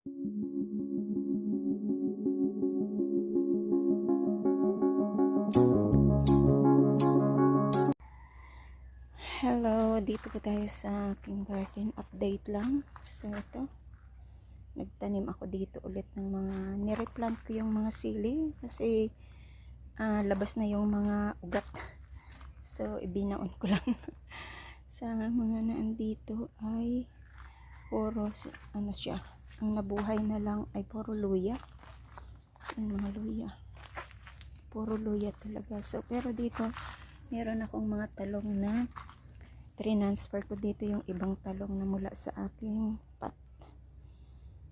Hello, dito po tayo sa aking garden update lang. So ito, nagtanim ako dito ulit ng mga, nireplant ko yung mga sili kasi ah, labas na yung mga ugat. So ibinaon ko lang. sa mga naandito ay puro, ano siya, ang nabuhay na lang ay puro luya. Ay mga luya. Puro luya talaga. So pero dito, meron akong mga talong na transfer ko dito yung ibang talong na mula sa aking pot.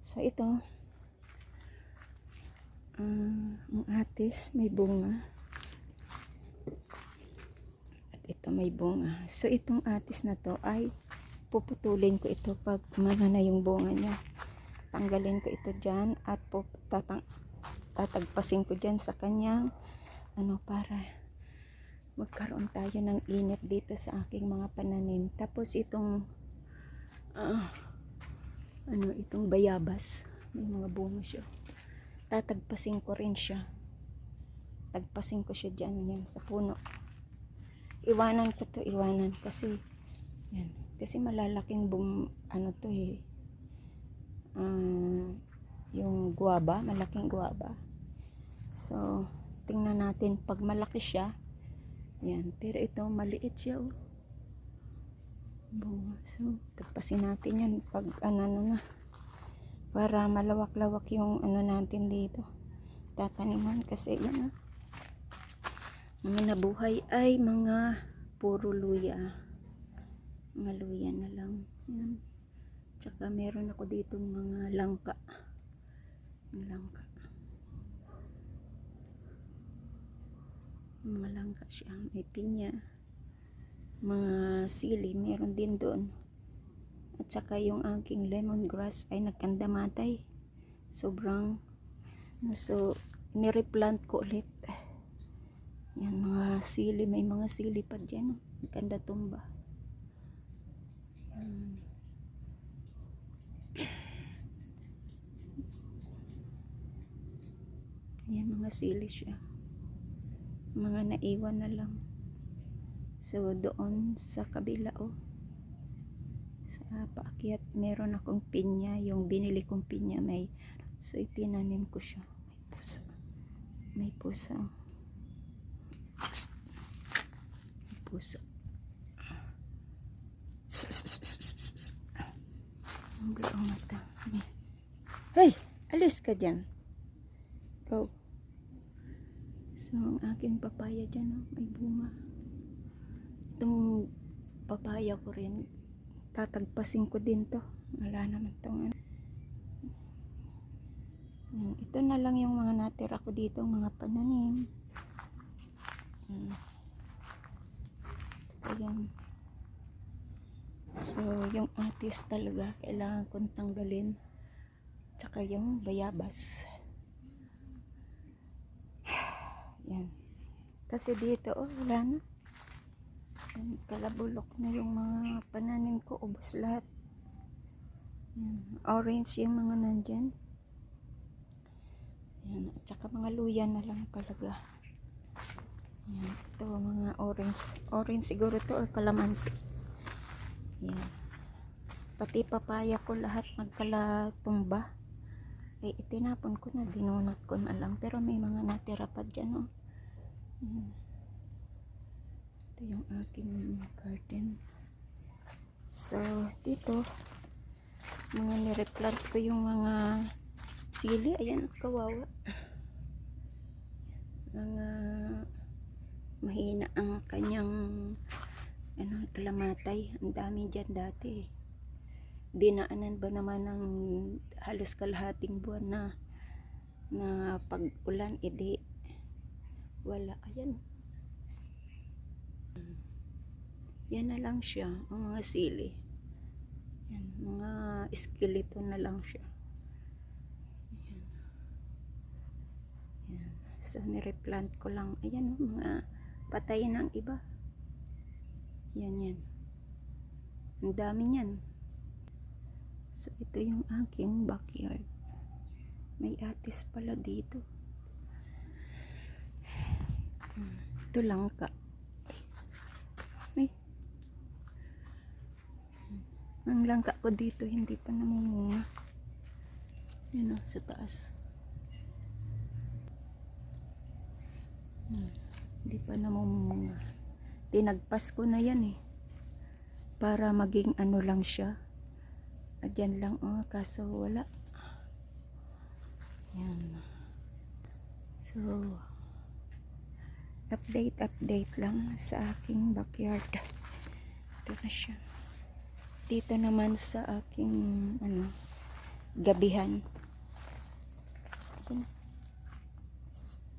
So ito, ah, ang atis may bunga. At ito may bunga. So itong atis na to ay puputulin ko ito pag mana na yung bunga niya. Tanggalin ko ito dyan at pup- tatang tatagpasin ko dyan sa kanyang ano para magkaroon tayo ng init dito sa aking mga pananim. Tapos itong ah, ano itong bayabas, may mga bunga siya. Tatagpasin ko rin siya. Tagpasin ko siya diyan yan sa puno. Iwanan ko to, iwanan kasi yan. Kasi malalaking bum ano to eh. Ah, guaba, malaking guaba. So, tingnan natin pag malaki siya, yan. Pero ito, maliit siya, oh. So, tagpasin natin yan pag ano, ano na. Para malawak-lawak yung ano natin dito. Tataniman kasi yan, ah. Mga nabuhay ay mga puro luya. Mga luya na lang. Yan. Tsaka meron ako dito mga langka. Mga langka. mga langka siya may pinya mga sili meron din doon. At saka yung aking lemongrass ay nagkandamatay. Sobrang ano, so nireplant ko ulit. Yan mga sili may mga sili pa dyan. Ganda tumba. Yan. Yan mga sili siya. Mga naiwan na lang. So doon sa kabila oh. Sa paakyat meron akong pinya. Yung binili kong pinya may so itinanim ko siya. May pusa. May pusa. May pusa. Ang mata. Hey alis ka dyan. Go So, ang aking papaya dyan, oh, may bunga. Itong papaya ko rin, tatagpasin ko din to. Wala naman tong ano. Ito na lang yung mga natira ko dito, mga pananim. Ayan. So, yung atis talaga, kailangan kong tanggalin. Tsaka yung bayabas. Yan. Kasi dito, oh, wala na. Yan, kalabulok na yung mga pananim ko. Ubos lahat. Yan. Orange yung mga nandyan. Yan. At saka mga luya na lang talaga. Yan. Ito, mga orange. Orange siguro to or kalamansi. Yan. Pati papaya ko lahat magkalatumba. Eh, itinapon ko na, dinunot ko na lang. Pero may mga natira pa dyan, oh. Ito yung aking garden. So, dito, mga nireplant ko yung mga sili. Ayan, kawawa. Mga mahina ang kanyang ano, kalamatay. Ang dami dyan dati. Dinaanan ba naman ng halos kalahating buwan na na pag-ulan, edi wala. Ayan. Yan na lang siya, ang mga sili. Yan, mga skeleton na lang siya. Ayan. Ayan. So, nireplant ko lang. Ayan, oh, mga patay ng iba. Yan, yan. Ang dami niyan. So, ito yung aking backyard. May atis pala dito. Ito lang ka. May. Ang langka ko dito hindi pa namumunga. Yun o, sa taas. Hmm, Hindi pa namumunga. Tinagpas ko na yan eh. Para maging ano lang siya. Adyan lang oh, kaso wala. Yan. So, update, update lang sa aking backyard. Ito na siya. Dito naman sa aking, ano, gabihan.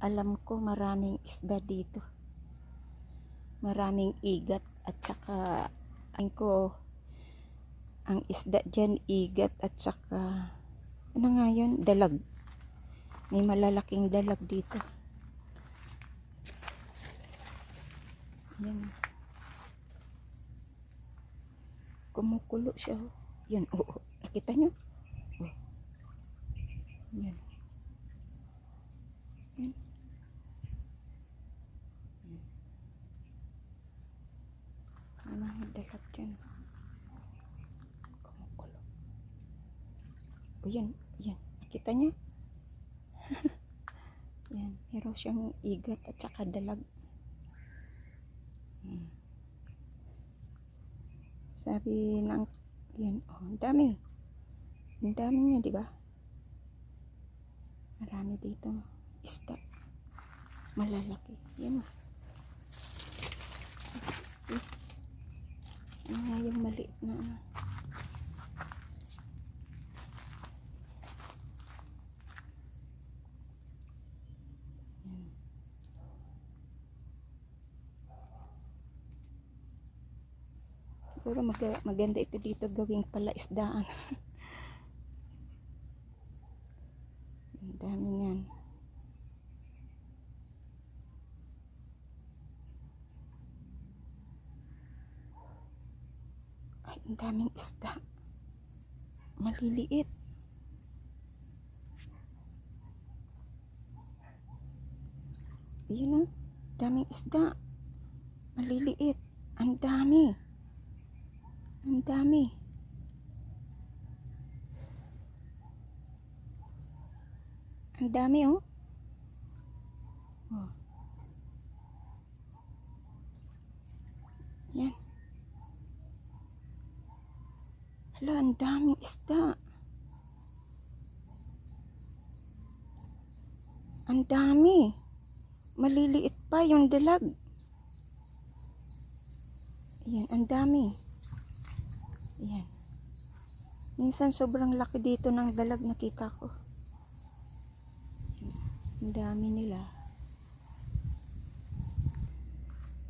Alam ko maraming isda dito. Maraming igat at saka ang ko ang isda dyan igat at saka ano nga yun dalag may malalaking dalag dito yan kumukulo siya oh. yan oo nakita nyo oh. yan yan mga dalag dyan. Kumukulo. O yan, yan. Nakita niya? yan. Meron siyang igat at saka dalag. Hmm. Sabi ng, yan, oh, ang dami. Ang dami niya, di ba? Marami dito. Isda. Malalaki. Yan. oh. Ano nga yung maliit na ano? Siguro mag- maganda ito dito gawing palaisdaan. Ang dami niyan. Ay, ang daming isda. Maliliit. Yun o. Daming isda. Maliliit. Ang dami. Ang dami. Ang dami oh. Oh. Yan. Hala, ang daming isda. Ang dami. Maliliit pa yung dalag. Ayan, ang dami. Ayan. Minsan sobrang laki dito ng dalag nakita ko. Ang dami nila.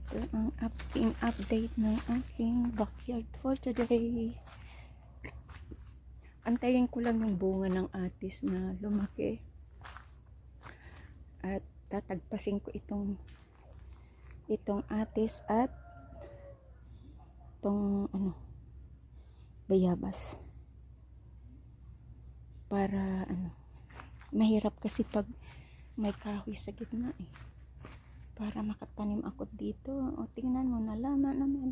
Ito ang aking update ng aking backyard for today. Antayin ko lang yung bunga ng atis na lumaki. At tatagpasin ko itong itong atis at itong ano bayabas. Para ano mahirap kasi pag may kahoy sa gitna eh. Para makatanim ako dito. O tingnan mo nalaman naman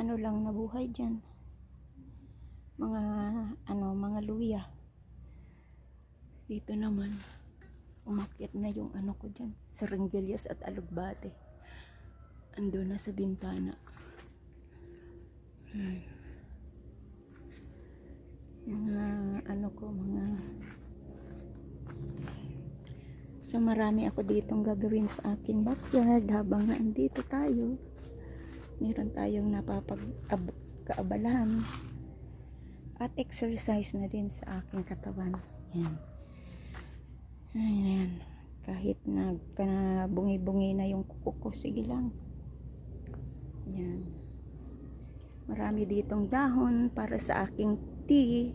ano lang nabuhay dyan. Mga ano mga luya. Dito naman umakyat na yung ano ko dyan seringgelyas at alugbate. Ando na sa bintana. Hmm. Mga ano ko mga so marami ako ditong gagawin sa akin backyard habang nandito tayo. Meron tayong napapag ab- kaabalahan at exercise na din sa aking katawan. Yan. Ayan. Kahit na, na bungi-bungi na yung kuko ko sige lang. Yan. Marami ditong dahon para sa aking tea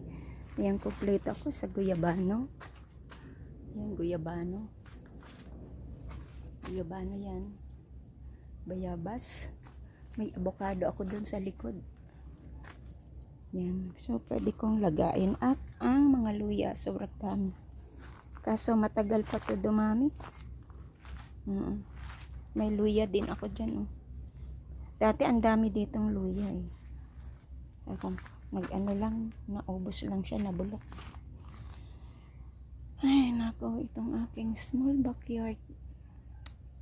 ayan kompleto ako sa guyabano yan guyabano guyabano yan bayabas may avocado ako dun sa likod yan so pwede kong lagain at ang mga luya sobrang dami Kaso matagal pa to dumami. Mm. May luya din ako dyan. Oh. Dati ang dami ditong luya eh. Ako, nag-ano lang, naubos lang siya, nabulok. Ay, nako, itong aking small backyard.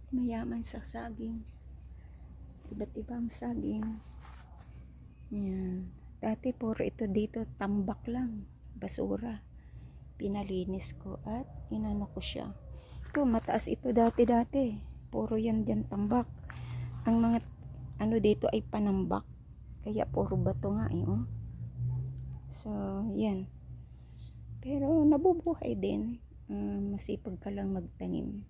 Mayaman sa saging. Iba't ibang saging. Yan. Dati puro ito dito, tambak lang. Basura. Pinalinis ko at inano ko siya. Ito, mataas ito dati-dati. Puro yan dyan tambak. Ang mga ano dito ay panambak. Kaya puro bato nga eh. Oh. So, yan. Pero nabubuhay din. Ah, masipag ka lang magtanim.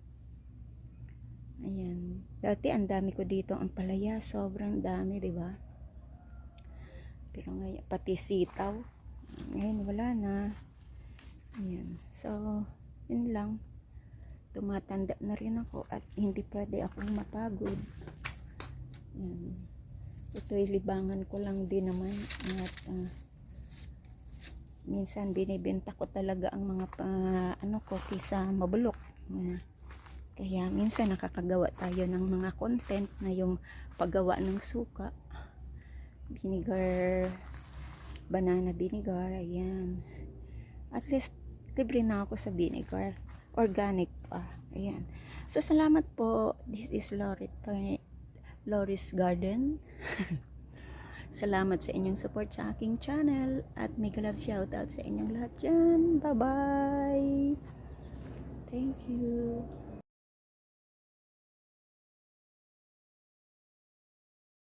Ayan. Dati ang dami ko dito ang palaya. Sobrang dami, di ba? Pero ngayon, pati sitaw. Ngayon, wala na. Ayan. So, yun lang. Tumatanda na rin ako at hindi pwede akong mapagod. Ayan. Ito'y libangan ko lang din naman. At, ah, minsan binibenta ko talaga ang mga pa, ano ko kisa mabulok. Kaya minsan nakakagawa tayo ng mga content na yung paggawa ng suka. Vinegar, banana vinegar, ayan. At least, libre na ako sa vinegar. Organic pa. Ayan. So, salamat po. This is Lori, Loris Garden. Salamat sa inyong support sa aking channel at mega love shoutout sa inyong lahat dyan. Bye-bye! Thank you.